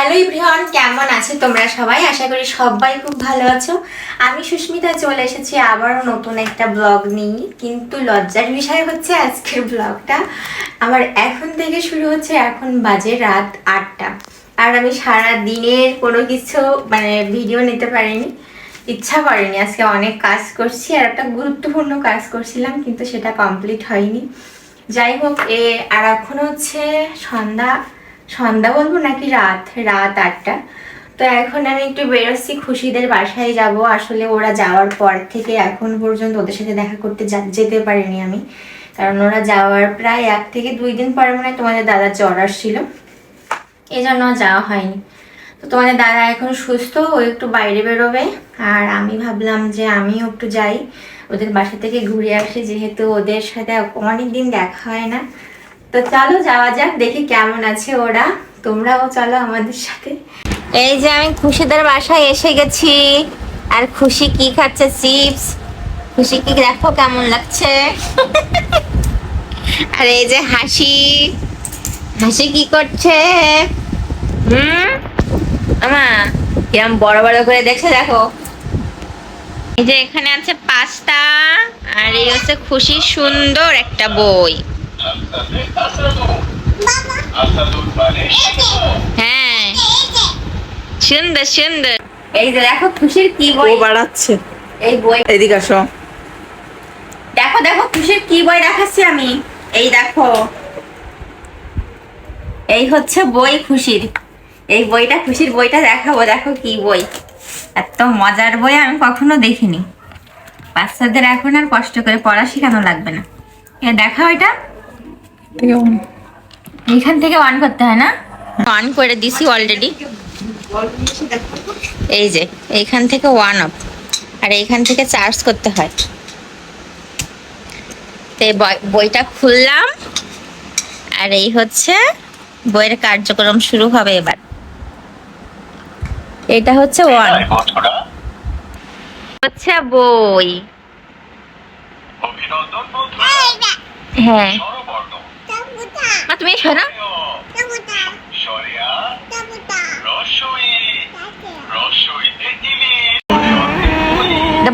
Hello ইব্রিহন কেমন আছে তোমরা সবাই? আশা করি সবাই খুব ভালো আছো। আমি সুস্মিতা, চলে এসেছি আবারও নতুন একটা ব্লগ নিয়ে। কিন্তু লজ্জার বিষয় হচ্ছে আজকের ব্লগটা। আমার এখন থেকে শুরু হচ্ছে এখন বাজে রাত আটটা। আর আমি সারা দিনের কোনো কিছু মানে ভিডিও নিতে পারিনি। ইচ্ছা করেনি, আজকে অনেক কাজ করছি। আর একটা গুরুত্বপূর্ণ কাজ করছিলাম, কিন্তু সেটা কমপ্লিট হয়নি। যাই হোক, এ, আর এখন হচ্ছে সন্ধ্যা সন্ধ্যা বলব নাকি রাত? রাত আটটা। তো এখন আমি একটু বেরোচ্ছি, খুশিদের বাসায় যাব। আসলে ওরা যাওয়ার পর থেকে এখন পর্যন্ত ওদের সাথে দেখা করতে যেতে পারিনি আমি। কারণ ওরা যাওয়ার প্রায় এক থেকে দুই দিন পরে মনে হয় তোমাদের দাদার জ্বর আসছিল। এই জন্য যাওয়া হয়নি। তো তোমাদের দাদা এখন সুস্থ, ও একটু বাইরে বেরোবে। আর আমি ভাবলাম যে আমিও একটু যাই। ওদের বাসা থেকে ঘুরে আসি, যেহেতু ওদের সাথে অনেক দিন দেখা হয় না। তো চলো যাওয়া যাক, দেখি কেমন আছে ওরা। তোমরাও চলো আমাদের সাথে। এই যে আমি খুশিদের বাসায় এসে গেছি। আর খুশি কি খাচ্ছে, চিপস? খুশি কি, দেখো কেমন লাগছে। আর এই যে হাসি। হাসি কি করছে? হুম? আমা, কিরম বড় বড় করে দেখছে, দেখো। এই যে এখানে আছে পাস্তা, আর এই হচ্ছে খুশি সুন্দর একটা বই। হ্যাঁ। সুন্দর সুন্দর। এই যে দেখো খুশির কি ও বই বাড়াচ্ছে। এই বই। এদিকে আসো। দেখো দেখো খুশির কি বই দেখাচ্ছি আমি? এই দেখো। এই হচ্ছে বই খুশির। এই বইটা খুশির বইটা দেখাবো দেখো কি বই। এত মজার বই আমি কখনো দেখিনি। বাচ্চাদের এখন আর কষ্ট করে পড়া শেখানো লাগবে না। দেখা এটা। এখান থেকে অন করতে হয় না? অন করে দিছি অলরেডি এই যে এইখান থেকে ওয়ান অফ আর এইখান থেকে চার্জ করতে হয়। তো বইটা খুললাম। আর এই হচ্ছে বইয়ের কার্যক্রম শুরু হবে এবার। এটা হচ্ছে ওয়ান হচ্ছে বই। হ্যাঁ। স্বরবর্ণ তুমি এসো না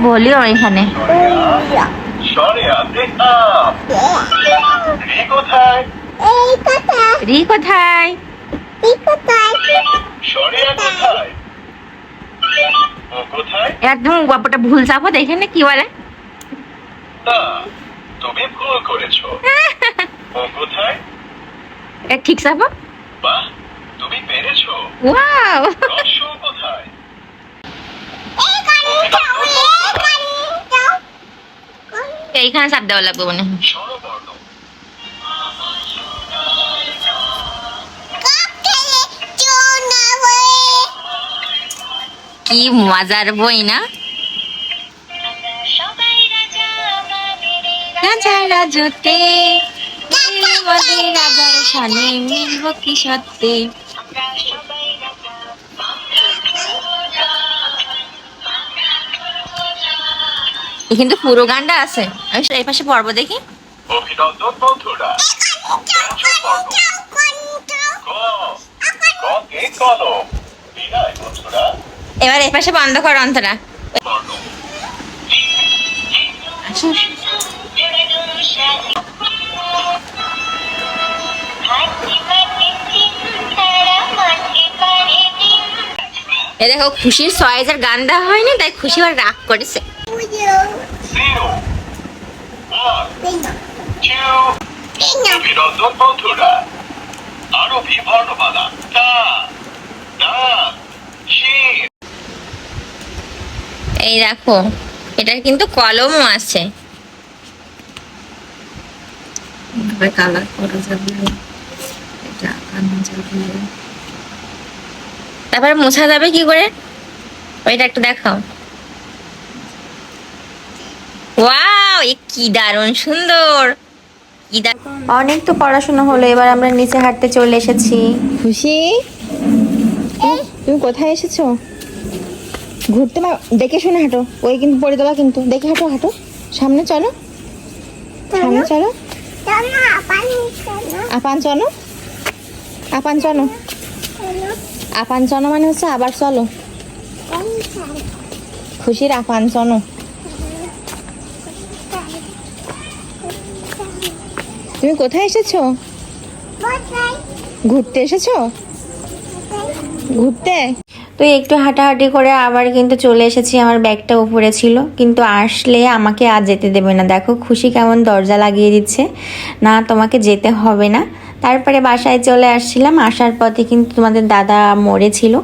বলিও এখানে রি কোথায় একদম গল্পটা ভুল যাব দেখে নে কি বলে তুমি ভুল করেছ ও কোথায় ঠিক চাপো বাহ তুমি পেরেছ। ওয়াও! রস কোথায়? এইখানে চাপ দেওয়া লাগবে মনে কি মজার বই না? রাজা রাজতে আমাদের রাজার সানে মিলব কি সত্যি? কিন্তু পুরো গানটা আছে। আমি সেটা এই পাশে পড়ব দেখি। এবার এই পাশে বন্ধ কর অন্তরা। বর্ণ এ দেখো, খুশির সয়েজের গান দেওয়া হয়নি, তাই খুশি আবার রাগ করেছে। আরও এই দেখো, এটার কিন্তু কলমও আছে। কালার করা যাবে। এটা আঁকানো যাবে। তারপরে মোছা যাবে কি করে? ওইটা একটু দেখাও। ওয়াও এ কি দারুণ সুন্দর। কি দারুণ অনেক তো পড়াশোনা হলো এবার আমরা নিচে হাঁটতে চলে এসেছি। খুশি? তুমি কোথায় এসেছ? ঘুরতে মা দেখে শুনে হাঁটো ওই কিন্তু পড়ে দেওয়া কিন্তু। দেখে হাঁটো হাঁটো। সামনে চলো। সামনে চলো। আপান চলো। আপান চলো। আপান চনো মানে হচ্ছে আবার চলো। খুশির আপান চনো। তুমি কোথায় এসেছ? ঘুরতে এসেছ? ঘুরতে? তো একটু হাঁটাহাঁটি করে আবার কিন্তু চলে এসেছি, আমার ব্যাগটা উপরে ছিল। কিন্তু আসলে আমাকে আর যেতে দেবে না। দেখো, খুশি কেমন দরজা লাগিয়ে দিচ্ছে। না, তোমাকে যেতে হবে না। তারপরে বাসায় চলে আসছিলাম। আসার পথে কিন্তু তোমাদের দাদা মরেছিল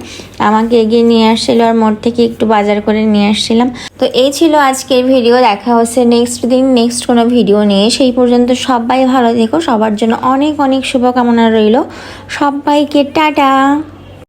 আমাকে এগিয়ে নিয়ে আসছিল আর মোড় থেকে একটু বাজার করে নিয়ে আসছিলাম। তো এই ছিল আজকের ভিডিও। দেখা হচ্ছে নেক্সট দিন। নেক্সট কোনো ভিডিও নিয়ে। সেই পর্যন্ত সবাই ভালো থেকো। সবার জন্য অনেক অনেক শুভকামনা রইল। সবাইকে টাটা।